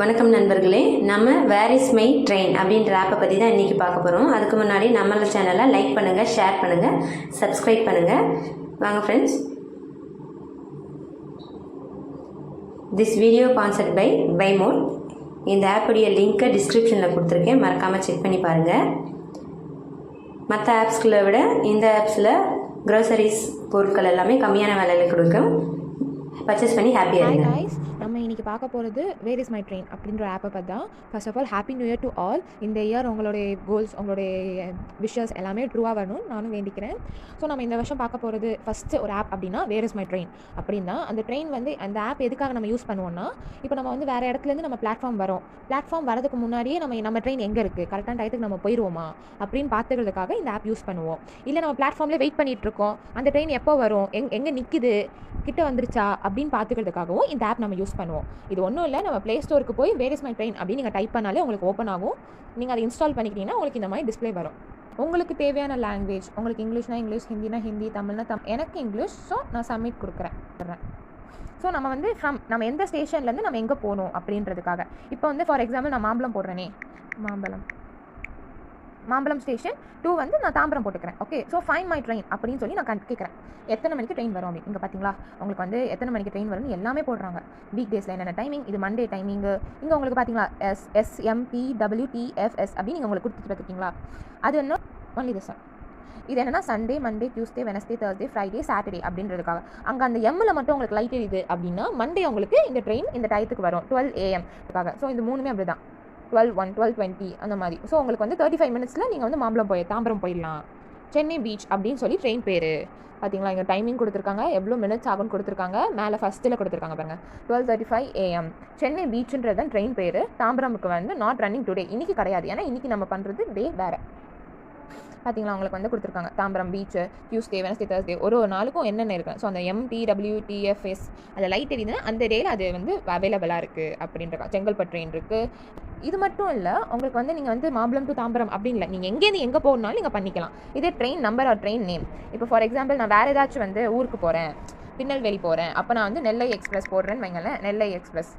வணக்கம் நண்பர்களே நம்ம வேர் இஸ் மை ட்ரெயின் அப்படின்ற ஆப்பை பற்றி தான் இன்றைக்கி பார்க்க போகிறோம் அதுக்கு முன்னாடி நம்மள சேனலை லைக் பண்ணுங்கள் ஷேர் பண்ணுங்கள் சப்ஸ்கிரைப் பண்ணுங்கள் வாங்க friends this video sponsored by பைமோட் இந்த ஆப்புடைய லிங்க்கை டிஸ்கிரிப்ஷனில் கொடுத்துருக்கேன். மறக்காமல் செக் பண்ணி பாருங்கள் மற்ற ஆப்ஸ்களை விட இந்த ஆப்ஸில் க்ரோசரிஸ் பொருட்கள் எல்லாமே கம்மியான விலையில் கொடுக்கும். பர்ச்சேஸ் பண்ணி ஹாப்பியாக இருங்க. இன்றைக்கி பார்க்க போகிறது வேர் இஸ் மை ட்ரெயின் அப்படின்ற ஆப்பை பற்றி தான் first of all happy new year to all இந்த இயர் உங்களுடைய கோல்ஸ் உங்களுடைய விஷஸ் எல்லாமே ட்ரூவாக வரணும் நானும் வேண்டிக்கிறேன். ஸோ நம்ம இந்த வருஷம் பார்க்க போகிறது ஃபஸ்ட்டு ஒரு ஆப் அப்படின்னா வேர் இஸ் மை ட்ரெயின் அப்படின்னா அந்த ட்ரெயின் வந்து அந்த ஆப் எதுக்காக நம்ம யூஸ் பண்ணுவோம்னா இப்போ நம்ம வந்து வேறு இடத்துலேருந்து நம்ம பிளாட்ஃபார்ம் வரோம். பிளாட்ஃபார்ம் வரதுக்கு முன்னாடியே நம்ம நம்ம ட்ரெயின் எங்கே இருக்குது கரெக்டான டயத்துக்கு நம்ம போயிடுவோமா அப்படின்னு பார்த்துக்கிறதுக்காக இந்த ஆப் யூஸ் பண்ணுவோம். இல்லை நம்ம பிளாட்ஃபார்ம்லேயே வெயிட் பண்ணிட்டு இருக்கோம் அந்த ட்ரெயின் எப்போ வரும்? எங் எங்கே நிற்கிது கிட்ட வந்துருச்சா? அப்படின்னு பார்த்துக்கிறதுக்காகவும் இந்த ஆப் நம்ம யூஸ் பண்ணுவோம். இது ஒன்றும் இல்லை நம்ம ப்ளே ஸ்டோருக்கு போய் வேர் இஸ் மை ட்ரெயின் அப்படின்னு நீங்கள் டைப் பண்ணாலே உங்களுக்கு ஓப்பன் ஆகும். நீங்கள் அதை இன்ஸ்டால் பண்ணிக்கிட்டீங்கன்னா உங்களுக்கு இந்த மாதிரி டிஸ்ப்ளே வரும். உங்களுக்கு தேவையான லாங்குவேஜ் உங்களுக்கு இங்கிலீஷ்னா இங்கிலீஷ் ஹிந்தினா ஹிந்தி தமிழ்னா தம் எனக்கு இங்கிலீஷ் ஸோ நான் சப்மிட் கொடுக்குறேன். ஸோ நம்ம வந்து ஃப்ரம் நம்ம எந்த ஸ்டேஷன்லேருந்து நம்ம எங்கே போகணும் அப்படின்றதுக்காக. இப்போ வந்து ஃபார் எக்ஸாம்பிள் நான் மாம்பழம் போடுறேனே. மாம்பழம். மாம்பழம் ஸ்டேஷன் டூ வந்து நான் தாம்பரம் போட்டுக்கிறேன். Okay so fine my train அப்படின்னு சொல்லி நான் கேட்குறேன் எத்தனை மணிக்கு ட்ரெயின் வரும் அப்படின்னு. இங்கே பார்த்தீங்களா உங்களுக்கு வந்து எத்தனை மணிக்கு ட்ரெயின் வரும்னு எல்லாமே போடுறாங்க. வீக் டேஸில் என்னென்ன டைமிங் இது மண்டே டைமிங்கு இங்கே உங்களுக்கு பார்த்தீங்களா எஸ் எஸ்எம்பி டபிள்யூடிஎஃப்எஸ் அப்படின்னு நீங்கள் உங்களுக்கு கொடுத்துட்டு பார்த்துருக்கீங்களா அது என்ன? ஒன்லி திஸ் இது என்னன்னா Sunday Monday Tuesday Wednesday Thursday Friday Saturday அப்படின்றதுக்காக. அங்கே அந்த எம்மில் மட்டும் உங்களுக்கு லைட் எரியுது அப்படின்னா மண்டே உங்களுக்கு இந்த ட்ரெயின் இந்த டயத்துக்கு வரும். டுவெல் ஏஎம்க்காக ஸோ இது மூணுமே அப்படி தான் டுவெல் ஒன் டுவெல் டுவெண்ட்டி அந்த மாதிரி. ஸோ உங்களுக்கு வந்து தேர்ட்டி ஃபைவ் மினிட்ஸில் நீங்கள் வந்து மாம்பழம் போய் தாம்பரம் போயிடலாம். சென்னை பீச் அப்படின்னு சொல்லி ட்ரெயின் பேர். பார்த்தீங்களா இங்கே டைமிங் கொடுத்துருக்காங்க. எவ்வளோ மினிட்ஸ் ஆகும்னு கொடுத்துருக்காங்க. மேலே ஃபஸ்ட்டில் கொடுத்துருக்காங்க பாருங்க. Twelve thirty five AM Chennai பீச்சுன்றது தான் ட்ரெயின் பேர். தாம்பரமுக்கு வந்து நாட் ரன்னிங் டுடே இன்றைக்கி கிடையாது. ஏன்னா இன்றைக்கி நம்ம பண்ணுறது டே வேறு. பார்த்தீங்களா அவங்களுக்கு வந்து கொடுத்துருக்காங்க. Tambaram beach Tuesday Wednesday Thursday ஒரு ஒரு நாளுக்கும் என்னென்ன இருக்குது ஸோ அந்த எம்டி டபிள்யூடிஎஃப்எஸ் அந்த லைட் எரியுதுன்னா அந்த டேயில் அது வந்து அவைலபிளாக இருக்குது அப்படின்றக்கா செங்கல்பட்டு ட்ரெயின் இருக்குது இது மட்டும் இல்லை உங்களுக்கு வந்து நீங்கள் வந்து மாம்பலம் டு தாம்பரம் அப்படின்னு இல்லை நீங்கள் எங்கேருந்து எங்கே போகணுனாலும் நீங்கள் பண்ணிக்கலாம். இதே train number or train name இப்போ ஃபார் எக்ஸாம்பிள் நான் வேறு ஏதாச்சும் வந்து ஊருக்கு போகிறேன் திருநெல்வேலி போகிறேன் அப்போ நான் வந்து நெல்லை எக்ஸ்பிரஸ் போடுறேன்னு வைங்களேன். நெல்லை எக்ஸ்பிரஸ்.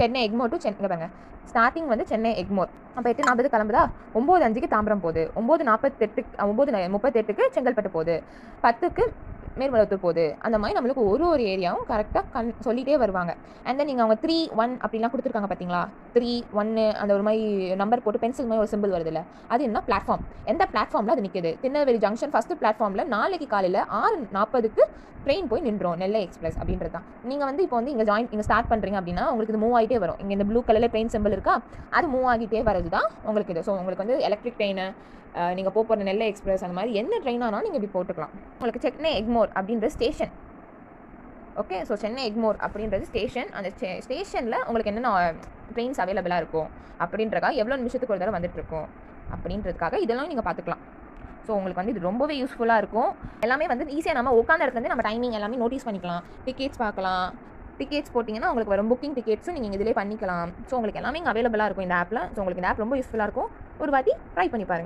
சென்னை எக்மோர் டு சென்னை பாருங்க. ஸ்டார்டிங் வந்து சென்னை எக்மோர். அப்போ எட்டு நாற்பது கிளம்புதா? ஒம்பது அஞ்சுக்கு தாம்பரம் போகுது. ஒம்பது நாற்பத்தெட்டு ஒம்பது முப்பத்தெட்டுக்கு செங்கல்பட்டு போகுது. பத்துக்கு மேல்மருவத்தூர் போகுது. அந்த மாதிரி நம்மளுக்கு ஒரு ஒரு ஏரியாவும் கரெக்டாக கண் சொல்லிகிட்டே வருவாங்க. அண்ட் தென் நீங்கள் அவங்க த்ரீ ஒன் அப்படிலாம் கொடுத்துருக்காங்க பார்த்தீங்களா? த்ரீ ஒன்று அந்த ஒரு மாதிரி நம்பர் போட்டு பென்சில் மாதிரி ஒரு சிம்பிள் வருதுல்ல. அது என்ன பிளாட்ஃபார்ம் எந்த பிளாட்ஃபார்மில் அது நிற்குது திருநெல்வேலி ஜங்ஷன் ஃபஸ்ட்டு பிளாட்ஃபார்மில் நாளைக்கு காலையில் ஆறு நாற்பதுக்கு ட்ரெயின் போய் நின்றோம் நெல்லை எக்ஸ்பிரஸ் அப்படின்றது தான். நீங்கள் வந்து இப்போ வந்து இங்கே ஜாயின் இங்கே ஸ்டார்ட் பண்ணுறீங்க அப்படின்னா உங்களுக்கு இது மூவ் ஆகிட்டே வரும். இங்கே இந்த ப்ளூ கலரில் ட்ரெயின் சிம்பிள் இருக்கா? அது மூவ் ஆகிட்டே வரது தான் உங்களுக்கு இது. ஸோ உங்களுக்கு வந்து எலக்ட்ரிக் ட்ரெயினு நீங்கள் போகிற நெல்லை எக்ஸ்பிரஸ் அந்த மாதிரி எந்த ட்ரெயின் ஆனாலும் நீங்கள் இப்படி போட்டுக்கலாம். உங்களுக்கு செக்னே எக்மோர் அப்படின்ற station okay so Chennai Egmore அப்படின்றது ஸ்டேஷன் அந்த ஸ்டேஷனில் உங்களுக்கு என்னென்ன ட்ரெயின்ஸ் அவைலபிளாக இருக்கும் அப்படின்றக்காக எவ்வளோ நிமிஷத்துக்கு ஒரு தடவை வந்துட்டுருக்கும் அப்படின்றதுக்காக இதெல்லாம் நீங்கள் பார்த்துக்கலாம். ஸோ உங்களுக்கு வந்து இது ரொம்பவே யூஸ்ஃபுல்லாக இருக்கும். எல்லாமே வந்து ஈஸியாக நம்ம உட்காந்த இடத்துலேருந்து நம்ம டைமிங் எல்லாமே நோட்டீஸ் பண்ணிக்கலாம். டிக்கெட்ஸ் பார்க்கலாம். டிக்கெட்ஸ் போட்டிங்கன்னா உங்களுக்கு வரும் புக்கிங் டிக்கெட்ஸும் நீங்கள் இதிலே பண்ணிக்கலாம். ஸோ உங்களுக்கு எல்லாமே இங்கே அவைலபிளாக இருக்கும் இந்த ஆப்பில் ஸோ உங்களுக்கு இந்த ஆப் ரொம்ப யூஸ்ஃபுல்லாக இருக்கும். ஒரு வாட்டி ட்ரை பண்ணி பாருங்கள்